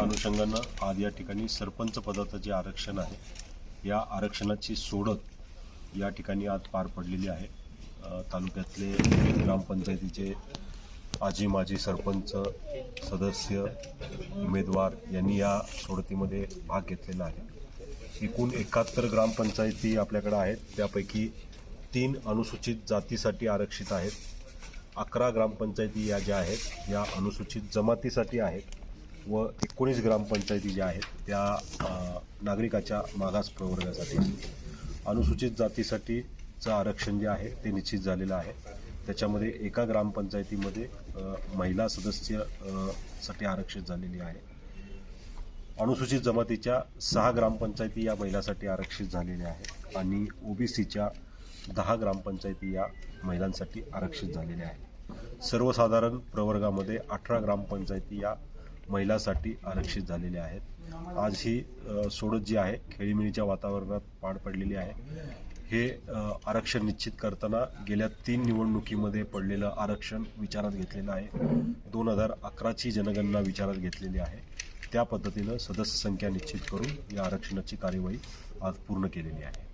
अनुषंगानं आज या ठिकाणी सरपंच पदाचं जे आरक्षण आहे या आरक्षणाची सोडत या ठिकाणी आज पार पडलेली आहे. तालुक्यातले ग्रामपंचायतीचे आजी माजी सरपंच सदस्य उमेदवार यांनी या सोडतीमध्ये भाग घेतलेला आहे. एकूण एकाहत्तर ग्रामपंचायती आपल्याकडे आहेत. त्यापैकी तीन अनुसूचित जातीसाठी आरक्षित आहेत. अकरा ग्रामपंचायती या ज्या आहेत या अनुसूचित जमातीसाठी आहेत. व एकोणीस ग्रामपंचायती ज्या आहेत त्या नागरिकाच्या मागास प्रवर्गासाठी. अनुसूचित जातीसाठीचं आरक्षण जे आहे ते निश्चित झालेलं आहे. त्याच्यामध्ये एका ग्रामपंचायतीमध्ये महिला सदस्यसाठी आरक्षित झालेली आहे. अनुसूचित जमातीच्या सहा ग्रामपंचायती या महिलांसाठी आरक्षित झालेल्या आहेत आणि ओबीसीच्या दहा ग्रामपंचायती या महिलांसाठी आरक्षित झालेल्या आहेत. सर्वसाधारण प्रवर्गामध्ये अठरा ग्रामपंचायती या महिलांसाठी आरक्षित झालेले आहेत. आज ही सोडत जी आहे खेळीमेळीच्या वातावरणात पार पडलेली आहे. हे आरक्षण निश्चित करताना गेल्या तीन निवडणुकीमध्ये पडलेलं आरक्षण विचारात घेतलेलं आहे. दोन हजार अकराची जनगणना विचारात घेतलेली आहे. त्या पद्धतीनं सदस्य संख्या निश्चित करून या आरक्षणाची कार्यवाही आज पूर्ण केलेली आहे.